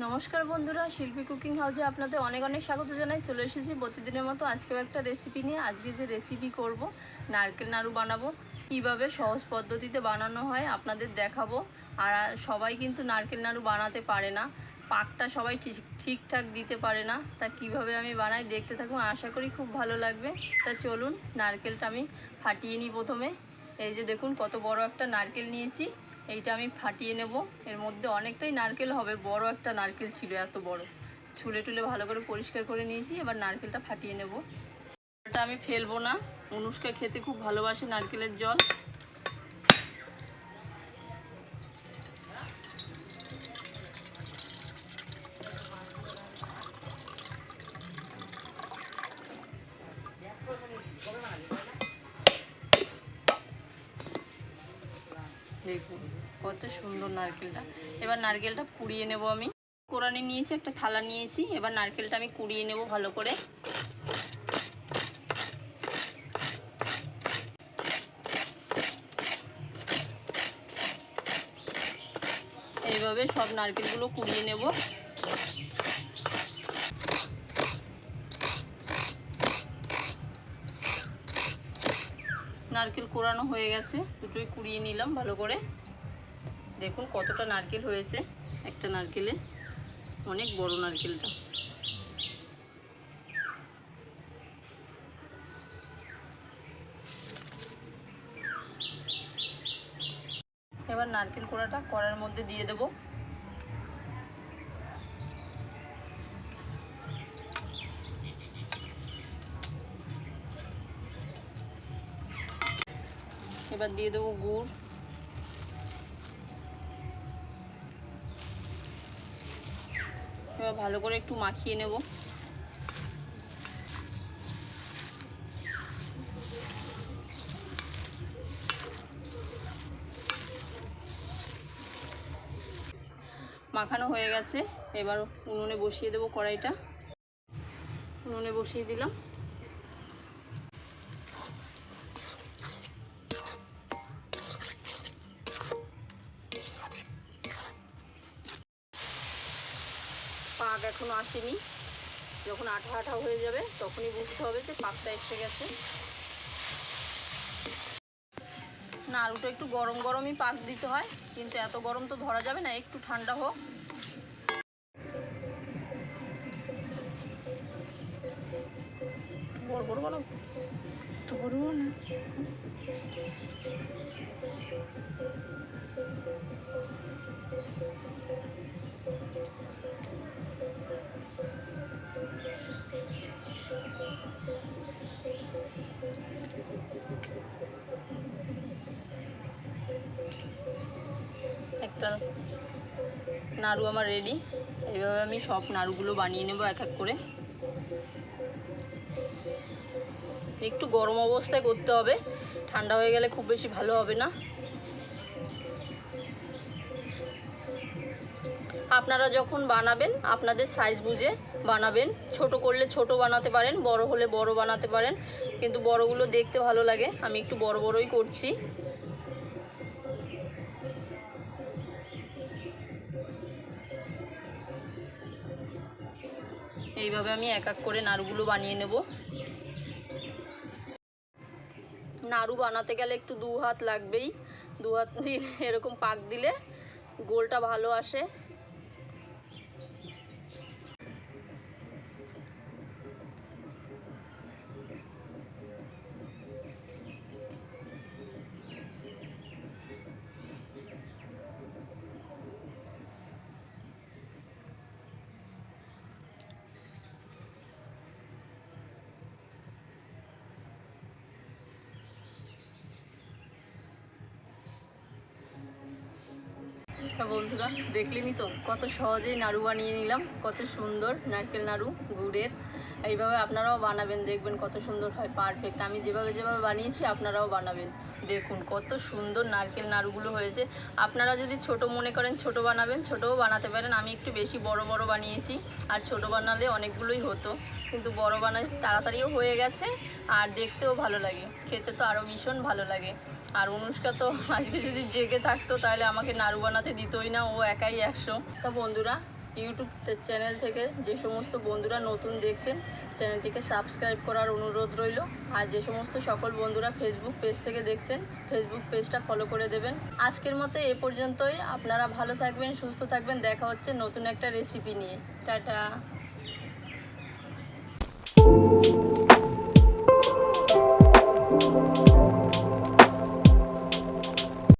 নমস্কার বন্ধুরা, শিল্পী কুকিং হাউসে আপনাদের অনেক অনেক স্বাগত জানাই। চলে এসেছি প্রতিদিনের মতো আজকেও একটা রেসিপি নিয়ে। আজকে যে রেসিপি করব, নারকেল নাড়ু বানাবো। কীভাবে সহজ পদ্ধতিতে বানানো হয় আপনাদের দেখাবো। আর সবাই কিন্তু নারকেল নাড়ু বানাতে পারে না। পাকটা সবাই ঠিক, ঠিকঠাক দিতে পারে না। তা কীভাবে আমি বানাই দেখতে থাকুন। আশা করি খুব ভালো লাগবে। তা চলুন, নারকেলটা আমি ফাটিয়ে নিই প্রথমে। এই যে দেখুন, কত বড় একটা নারকেল নিয়েছি। এইটা আমি ফাটিয়ে নেব। এর মধ্যে অনেকটাই নারকেল হবে, বড় একটা নারকেল ছিল এত বড়। ছুলে টুলে ভালো করে পরিষ্কার করে নিয়েছি, এবার নারকেলটা ফাটিয়ে নেব। এটা আমি ফেলব না। অনুষ্কা খেতে খুব ভালোবাসে নারকেলের জল। দেখুন কত সুন্দর নারকেলটা। এবার নারকেলটা কুড়িয়ে নেব আমি। কোরআনে নিয়েছি, একটা থালা নিয়েছি। এবার নারকেলটা আমি কুড়িয়ে নেব ভালো করে। এইভাবে সব নারকেলগুলো কুড়িয়ে নেব। নারকেল কোরানো হয়ে গেছে। দুটোই কুড়িয়ে নিলাম ভালো করে। দেখুন কতটা নারকেল হয়েছে একটা নারকেলে। অনেক বড় নারকেলটা। এবার নারকেল কোড়াটা কড়ার মধ্যে দিয়ে দেব। এবার দিয়ে দেবো গুড়। এবার ভালো করে একটু মাখিয়ে নেব। মাখানো হয়ে গেছে। এবার উনুনে বসিয়ে দেবো কড়াইটা। উনুনে বসিয়ে দিলাম। পাক এখনও আসেনি। যখন আঠা আঠা হয়ে যাবে তখনই বুঝতে হবে যে পাকটা এসে গেছে। নাড়ুটা একটু গরম গরমই পাক দিতে হয় কিন্তু এত গরম তো ধরা যাবে না একটু ঠান্ডা হোক। বড় বড় তো বড় না একটা নাড়ু আমার রেডি এইভাবে আমি সব নাড়ুগুলো বানিয়ে নেব এক এক করে। একটু গরম অবস্থায় করতে হবে। ঠান্ডা হয়ে গেলে খুব বেশি ভালো হবে না। আপনারা যখন বানাবেন, আপনাদের সাইজ বুঝে বানাবেন। ছোট করলে ছোট বানাতে পারেন, বড় হলে বড় বানাতে পারেন। কিন্তু বড়গুলো দেখতে ভালো লাগে। আমি একটু বড় বড়ই করছি। এইভাবে আমি এক এক করে নাড়ুগুলো বানিয়ে নেব। নাড়ু বানাতে গেলে একটু দু হাত লাগবেই। দু হাত দিয়ে এরকম পাক দিলে গোলটা ভালো আসে। তা বন্ধুরা দেখলেনি তো? কত সহজেই নাড়ু বানিয়ে নিলাম, কত সুন্দর নারকেল নাড়ু, গুড়ের। এইভাবে আপনারাও বানাবেন, দেখবেন কত সুন্দর হয় পারফেক্ট আমি যেভাবে যেভাবে বানিয়েছি, আপনারাও বানাবেন। দেখুন, কত সুন্দর নারকেল নাড়ুগুলো হয়েছে। আপনারা যদি ছোট মনে করেন, ছোট বানাবেন, ছোটও বানাতে পারেন। আমি একটু বেশি বড় বড় বানিয়েছি, আর ছোট বানালে অনেকগুলোই হতো। কিন্তু বড় বানাচ্ছি তাড়াতাড়িও হয়ে গেছে, আর দেখতেও ভালো লাগে। খেতে তো আরও ভীষণ ভালো লাগে। আর অনুষ্কা তো আজকে যদি জেগে থাকতো, তাহলে আমাকে নাড়ু বানাতে দিতই না, ও একাই একশো। তা বন্ধুরা ইউটিউব চ্যানেল থেকে যে সমস্ত বন্ধুরা নতুন দেখছেন চ্যানেলটিকে সাবস্ক্রাইব করার অনুরোধ রইল। আর যে সমস্ত সকল বন্ধুরা ফেসবুক পেজ থেকে দেখছেন ফেসবুক পেজটা ফলো করে দেবেন। আজকের মতো এ পর্যন্তই। আপনারা ভালো থাকবেন, সুস্থ থাকবেন। দেখা হচ্ছে নতুন একটা রেসিপি নিয়ে। টাটা।